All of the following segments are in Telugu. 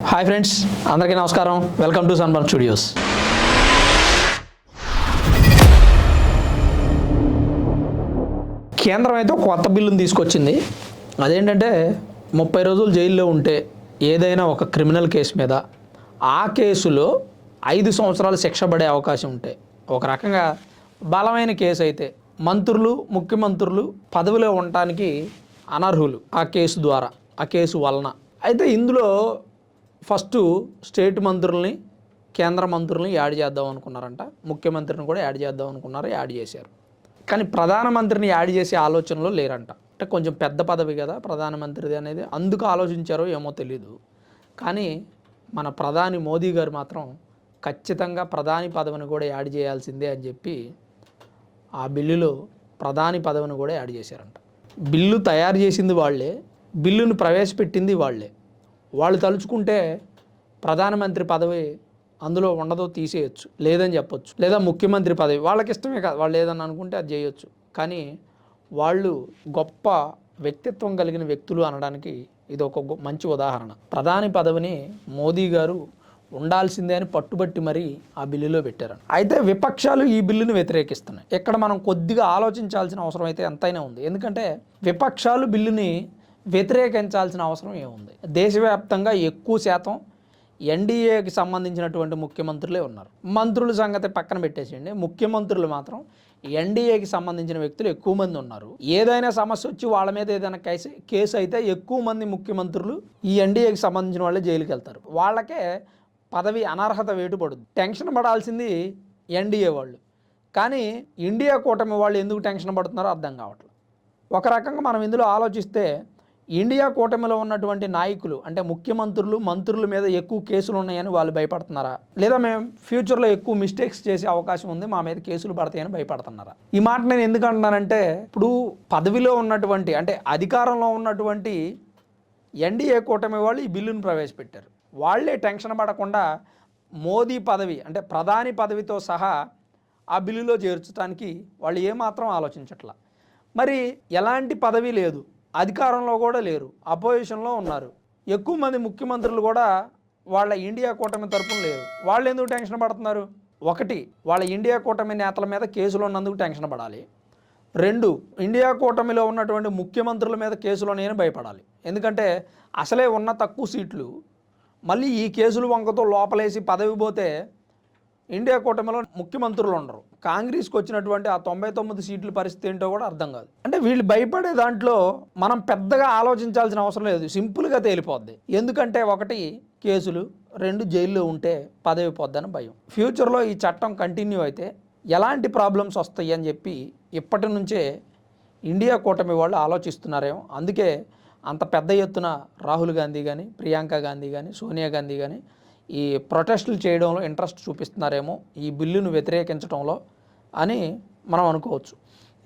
హాయ్ ఫ్రెండ్స్ అందరికీ నమస్కారం. వెల్కమ్ టు సన్బర్న్ స్టూడియోస్ కేంద్రం అయితే ఒక కొత్త బిల్లును తీసుకొచ్చింది. అదేంటంటే ముప్పై రోజులు జైల్లో ఉంటే ఏదైనా ఒక క్రిమినల్ కేసు మీద ఆ కేసులో ఐదు సంవత్సరాలు శిక్ష పడే అవకాశం ఉంటే ఒక రకంగా బలమైన కేసు అయితే మంత్రులు ముఖ్యమంత్రులు పదవిలో ఉండటానికి అనర్హులు ఆ కేసు ద్వారా ఆ కేసు వలన. అయితే ఇందులో ఫస్ట్ స్టేట్ మంత్రుల్ని కేంద్ర మంత్రుల్ని యాడ్ చేద్దాం అనుకున్నారంట. ముఖ్యమంత్రిని కూడా యాడ్ చేద్దాం అనుకున్నారు యాడ్ చేశారు. కానీ ప్రధానమంత్రిని యాడ్ చేసే ఆలోచనలో లేరంట. అంటే కొంచెం పెద్ద పదవి కదా ప్రధానమంత్రిది అనేది. అందుకు ఆలోచించారో ఏమో తెలీదు. కానీ మన ప్రధాని మోదీ గారు మాత్రం ఖచ్చితంగా ప్రధాని పదవిని కూడా యాడ్ చేయాల్సిందే అని చెప్పి ఆ బిల్లులో ప్రధాని పదవిని కూడా యాడ్ చేశారంట. బిల్లు తయారు చేసింది వాళ్ళే బిల్లును ప్రవేశపెట్టింది వాళ్ళే. వాళ్ళు తలుచుకుంటే ప్రధానమంత్రి పదవి అందులో ఉండదో తీసేయచ్చు లేదని చెప్పొచ్చు. లేదా ముఖ్యమంత్రి పదవి వాళ్ళకి ఇష్టమే కాదు. వాళ్ళు ఏదన్నా అనుకుంటే అది చేయొచ్చు. కానీ వాళ్ళు గొప్ప వ్యక్తిత్వం కలిగిన వ్యక్తులు అనడానికి ఇది ఒక గొ- మంచి ఉదాహరణ. ప్రధాని పదవిని మోదీ గారు ఉండాల్సిందే అని పట్టుబట్టి మరీ ఆ బిల్లులో పెట్టారు అయితే విపక్షాలు ఈ బిల్లును వ్యతిరేకిస్తున్నాయి. ఇక్కడ మనం కొద్దిగా ఆలోచించాల్సిన అవసరం అయితే ఎంతైనా ఉంది. ఎందుకంటే విపక్షాలు బిల్లుని వ్యతిరేకించాల్సిన అవసరం ఏముంది? దేశవ్యాప్తంగా ఎక్కువ శాతం ఎన్డీఏకి సంబంధించినటువంటి ముఖ్యమంత్రులే ఉన్నారు. మంత్రుల సంగతి పక్కన పెట్టేసేయండి. ముఖ్యమంత్రులు మాత్రం ఎన్డీఏకి సంబంధించిన వ్యక్తులు ఎక్కువ మంది ఉన్నారు. ఏదైనా సమస్య వచ్చి వాళ్ళ మీద ఏదైనా కేసు కేసు అయితే ఎక్కువ మంది ముఖ్యమంత్రులు ఈ ఎన్డీఏకి సంబంధించిన వాళ్ళే జైలుకి వెళ్తారు. వాళ్ళకే పదవి అనర్హత వేటు పడుతుంది టెన్షన్ పడాల్సింది ఎన్డీఏ వాళ్ళు. కానీ ఇండియా కూటమి వాళ్ళు ఎందుకు టెన్షన్ పడుతున్నారో అర్థం కావట్లేదు. ఒక రకంగా మనం ఇందులో ఆలోచిస్తే ఇండియా కూటమిలో ఉన్నటువంటి నాయకులు అంటే ముఖ్యమంత్రులు మంత్రుల మీద ఎక్కువ కేసులు ఉన్నాయని వాళ్ళు భయపడుతున్నారా? లేదా మేము ఫ్యూచర్లో ఎక్కువ మిస్టేక్స్ చేసే అవకాశం ఉంది మా మీద కేసులు పడతాయని భయపడుతున్నారా? ఈ మాట నేను ఎందుకు అంటున్నానంటే ఇప్పుడు పదవిలో ఉన్నటువంటి అంటే అధికారంలో ఉన్నటువంటి ఎన్డీఏ కూటమి వాళ్ళు ఈ బిల్లును ప్రవేశపెట్టారు. వాళ్ళే టెన్షన్ పడకుండా మోదీ పదవి అంటే ప్రధాని పదవితో సహా ఆ బిల్లులో చేర్చడానికి వాళ్ళు ఏమాత్రం ఆలోచించట్లా. మరి ఎలాంటి పదవి లేదు. అధికారంలో కూడా లేరు అపోజిషన్లో ఉన్నారు. ఎక్కువ మంది ముఖ్యమంత్రులు కూడా వాళ్ళ ఇండియా కూటమి తరపున లేరు. వాళ్ళు ఎందుకు టెన్షన్ పడుతున్నారు? ఒకటి వాళ్ళ ఇండియా కూటమి నేతల మీద కేసులు ఉన్నందుకు టెన్షన్ పడాలి. రెండు ఇండియా కూటమిలో ఉన్నటువంటి ముఖ్యమంత్రుల మీద కేసులు నేను భయపడాలి. ఎందుకంటే అసలే ఉన్న తక్కువ సీట్లు మళ్ళీ ఈ కేసులు వంకతో లోపలేసి పదవి పోతే ఇండియా కూటమిలో ముఖ్యమంత్రులు ఉండరు. కాంగ్రెస్కి వచ్చినటువంటి ఆ తొంభై తొమ్మిది సీట్ల పరిస్థితి ఏంటో కూడా అర్థం కాదు. అంటే వీళ్ళు భయపడే దాంట్లో మనం పెద్దగా ఆలోచించాల్సిన అవసరం లేదు. సింపుల్గా తేలిపోద్ది. ఎందుకంటే ఒకటి కేసులు రెండు జైల్లో ఉంటే పదవి పోద్దని భయం. ఫ్యూచర్లో ఈ చట్టం కంటిన్యూ అయితే ఎలాంటి ప్రాబ్లమ్స్ వస్తాయి అని చెప్పి ఇప్పటి నుంచే ఇండియా కూటమి వాళ్ళు ఆలోచిస్తున్నారేమో. అందుకే అంత పెద్ద ఎత్తున రాహుల్ గాంధీ కానీ ప్రియాంక గాంధీ కానీ సోనియా గాంధీ కానీ ఈ ప్రొటెస్టులు చేయడంలో ఇంట్రెస్ట్ చూపిస్తున్నారేమో ఈ బిల్లును వ్యతిరేకించడంలో అని మనం అనుకోవచ్చు.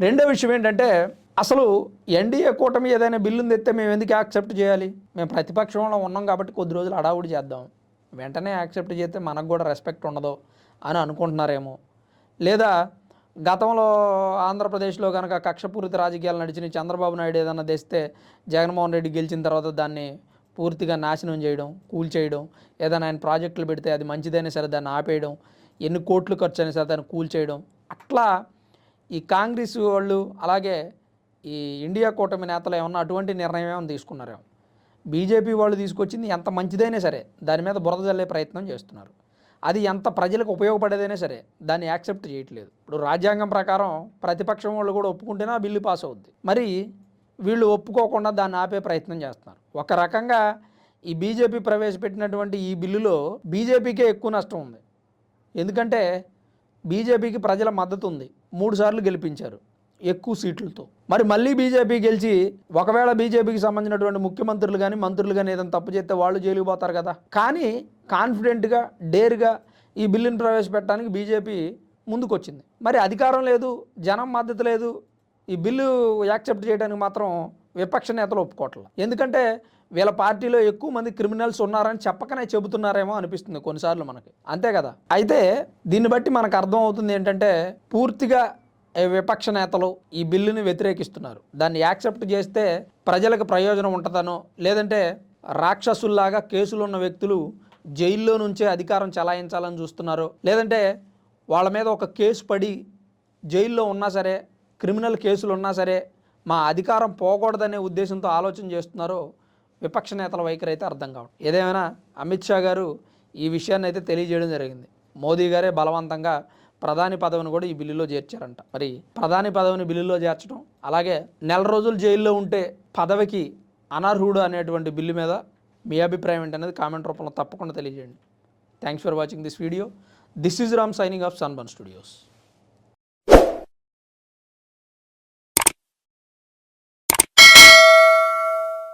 రెండో విషయం ఏంటంటే అసలు ఎన్డీఏ కూటమి ఏదైనా బిల్లును తెస్తే మేము ఎందుకు యాక్సెప్ట్ చేయాలి? మేము ప్రతిపక్షంలో ఉన్నాం కాబట్టి కొద్ది రోజులు అడావుడి చేద్దాం. వెంటనే యాక్సెప్ట్ చేస్తే మనకు కూడా రెస్పెక్ట్ ఉండదు అని అనుకుంటున్నారేమో. లేదా గతంలో ఆంధ్రప్రదేశ్లో కనుక కక్షపూరిత రాజకీయాలు నడిచిన చంద్రబాబు నాయుడు ఏదైనా తెస్తే జగన్మోహన్ రెడ్డి గెలిచిన తర్వాత దాన్ని పూర్తిగా నాశనం చేయడం కూల్చేయడం ఏదైనా ఆయన ప్రాజెక్టులు పెడితే అది మంచిదైనా సరే దాన్ని ఆపేయడం ఎన్ని కోట్లు ఖర్చు అయినా సరే దాన్ని కూల్చేయడం అట్లా ఈ కాంగ్రెస్ వాళ్ళు అలాగే ఈ ఇండియా కూటమి నేతలు ఏమన్నా అటువంటి నిర్ణయం ఏమైనా తీసుకున్నారేమో? బీజేపీ వాళ్ళు తీసుకొచ్చింది ఎంత మంచిదైనా సరే దాని మీద బురద జల్లే ప్రయత్నం చేస్తున్నారు. అది ఎంత ప్రజలకు ఉపయోగపడేదైనా సరే దాన్ని యాక్సెప్ట్ చేయట్లేదు. ఇప్పుడు రాజ్యాంగం ప్రకారం ప్రతిపక్షం వాళ్ళు కూడా ఒప్పుకుంటేనే ఆ బిల్లు పాస్ అవుద్ది. మరి వీళ్ళు ఒప్పుకోకుండా దాన్ని ఆపే ప్రయత్నం చేస్తున్నారు. ఒక రకంగా ఈ బీజేపీ ప్రవేశపెట్టినటువంటి ఈ బిల్లులో బీజేపీకే ఎక్కువ నష్టం ఉంది. ఎందుకంటే బీజేపీకి ప్రజల మద్దతు ఉంది. మూడు సార్లు గెలిపించారు ఎక్కువ సీట్లతో. మరి మళ్ళీ బీజేపీ గెలిచి ఒకవేళ బీజేపీకి సంబంధించినటువంటి ముఖ్యమంత్రులు కానీ మంత్రులు కానీ ఏదైనా తప్పు చేస్తే వాళ్ళు జైలుకు పోతారు కదా. కానీ కాన్ఫిడెంట్గా డేర్గా ఈ బిల్లును ప్రవేశపెట్టడానికి బీజేపీ ముందుకొచ్చింది. మరి అధికారం లేదు జనం మద్దతు లేదు ఈ బిల్లు యాక్సెప్ట్ చేయడానికి మాత్రం విపక్ష నేతలు ఒప్పుకోవట్లేదు ఎందుకంటే వీళ్ళ పార్టీలో ఎక్కువ మంది క్రిమినల్స్ ఉన్నారని చెప్పకనే చెబుతున్నారేమో అనిపిస్తుంది కొన్నిసార్లు మనకి. అంతే కదా? అయితే దీన్ని బట్టి మనకు అర్థం అవుతుంది ఏంటంటే పూర్తిగా విపక్ష నేతలు ఈ బిల్లుని వ్యతిరేకిస్తున్నారు. దాన్ని యాక్సెప్ట్ చేస్తే ప్రజలకు ప్రయోజనం ఉంటుందనో లేదంటే రాక్షసుల్లాగా కేసులు ఉన్న వ్యక్తులు జైల్లో నుంచే అధికారం చలాయించాలని చూస్తున్నారు లేదంటే వాళ్ళ మీద ఒక కేసు పడి జైల్లో ఉన్నా సరే క్రిమినల్ కేసులు ఉన్నా సరే మా అధికారం పోకూడదనే ఉద్దేశంతో ఆలోచన చేస్తున్నారో విపక్ష నేతల వైఖరి అయితే అర్థం కావడం ఏదేమైనా అమిత్ షా గారు ఈ విషయాన్ని అయితే తెలియజేయడం జరిగింది. మోదీ గారే బలవంతంగా ప్రధాని పదవిని కూడా ఈ బిల్లులో చేర్చారంట. మరి ప్రధాని పదవిని బిల్లులో చేర్చడం అలాగే నెల రోజులు జైల్లో ఉంటే పదవికి అనర్హుడు అనేటువంటి బిల్లు మీద మీ అభిప్రాయం ఏంటనేది కామెంట్ రూపంలో తప్పకుండా తెలియజేయండి. Thanks for watching this video this is Ram signing off Sunbun studios